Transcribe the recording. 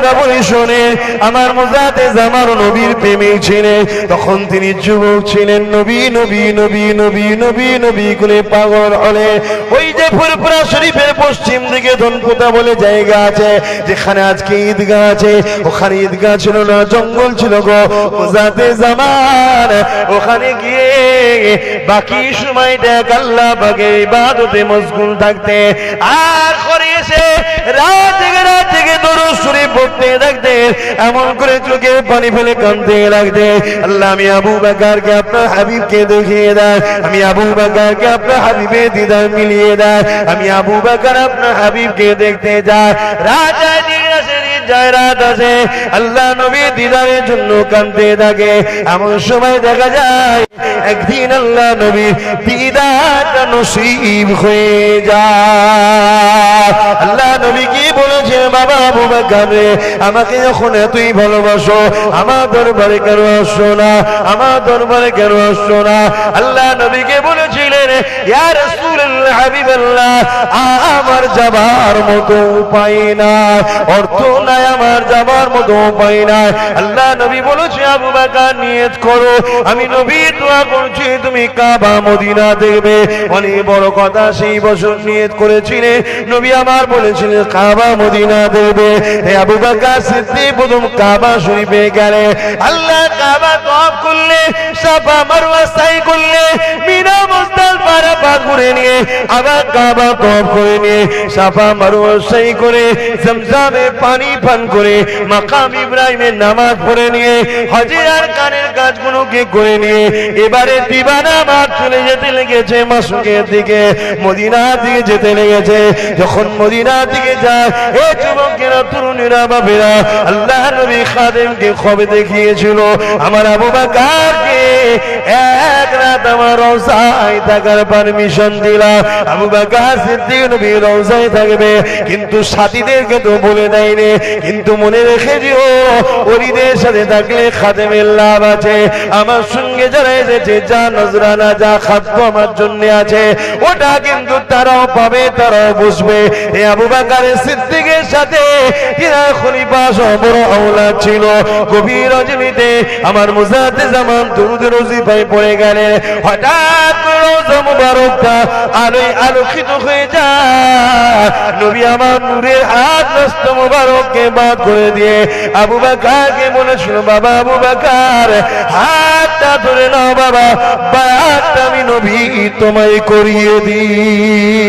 কথা বলি শোনে, আমার মোজাতে জামার নবীর প্রেমে ছিলেন তখন তিনি যুবক ছিলেন, নবী নবী নবী নবী নবী নবী করে পাগল হলে। ওই যে ফুরপুরা শরীফের পশ্চিম দিকে ধনপুতা বলে জায়গা আছে, যেখানে আজকে ঈদগাহ আছে। ওখানে ঈদগাহ ছিল না, জঙ্গল ছিল গো। মোজাতে জামান, ওখানে গিয়ে বাকি সময়টা আল্লাহ বাগে ইবাদতে মশগুল থাকতে। আর করে এসে রাত পড়তে এমন করে চোখে পানি ফেলে কাঁদতে লাগতে আল্লাহ, আমি আবু বাকারকে আপনার হাবিবকে দেখিয়ে দেয়, আমি আবু বাকারকে আপনার হাবিবে দিদার মিলিয়ে দেয়, আমি আবু বাকার আপনার হাবিবকে দেখতে যাই রাজা যায় রাত আল্লাহ নবী দিদারের জন্য কাঁদতে থাকে। এমন সময় দেখা যায়, একদিন আল্লাহ নবী দিদারটা নসিব হয়ে যায়। আল্লাহ নবী কি বলেছে বাবা আবু বাকার আমাকে যখন এতই ভালোবাসো, আমার দরবারে কেন আসছো না? আমার দরবারে কেন আসছো না? আল্লাহ নবীকে বলেছিলেন, ইয়া রাসূলুল্লাহ আমার যাবার মতো উপায় নাই। অর্থ নাই, আমার যাবার মতো উপায় নাই। আল্লাহ নবী বলেছে, আবু বাকার, নিয়ত করো। আমি নবী দোয়া করছি, তুমি কাবা, মদিনা দেখবে। অনেক বড় কথা, সেই বছর নিয়ত করেছিলে। নবী আমার বলেছিলেন কাবা, মদিনা দেখবে। আবু বাকার, সিদ্দিক প্রথম কাবা শরীফে গেলে, আল্লাহ কাবা তওয়াফ করলে, সাফা, মারওয়া, সাই করলে পা করে নিয়ে আবার কাবা তওয়াফ করে নিয়ে, সাফা মারওয়া সাই করে, জমজমে পানি পান করে, মাকাম ইব্রাহিমের নামাজ পড়ে নিয়ে কানের কাজগুলোকে করে নিয়ে, এবারে দিবানা মাঠ চলে যেতে লেগেছে মাসুকের দিকে, মদিনার দিকে যেতে লেগেছে, যখন মদিনার দিকে যায়, এ যুবকেরা তরুণীরা বাবেরা আল্লাহ নবী খাদেমকে খবে দেখিয়েছিল। আমার আবু বাকারকে এক রাত আমার রওজায় থাকার পারমিশন দিলাম আবু বাকার সিদ্দিক নবী রওজায় থাকবে, কিন্তু সাথীদেরকে তো বলে দেয়নি। কিন্তু মনে রেখে দিও ওরিদের সাথে থাকলে খাদেমের লাভ আছে। আমার সঙ্গে যারা এসেছে, যা নজরানা, যা খাদ্য আমার জন্য আছে, ওটা কিন্তু তারাও পাবে, তারাও বুঝবে। এই আবু বাকারের সিদ্দিকের সাথে এরা খলিফা সহ বড় ছিল গভীর রজনীতে আমার মুজাতে জামান দুরুদ রজিফায় পড়ে গেলেন হঠাৎ রোজা মুবারকটা আলোয় আলোকিত হয়ে যায় নবী আমার নূরের হাত নষ্ট মুবারককে বাদ করে দিয়ে আবু বাকারকে বলেছিল বাবা আবু বাকার হাতটা ধরে নাও বাবা বায়াতটা আমি নবী তোমায় করিয়ে দিই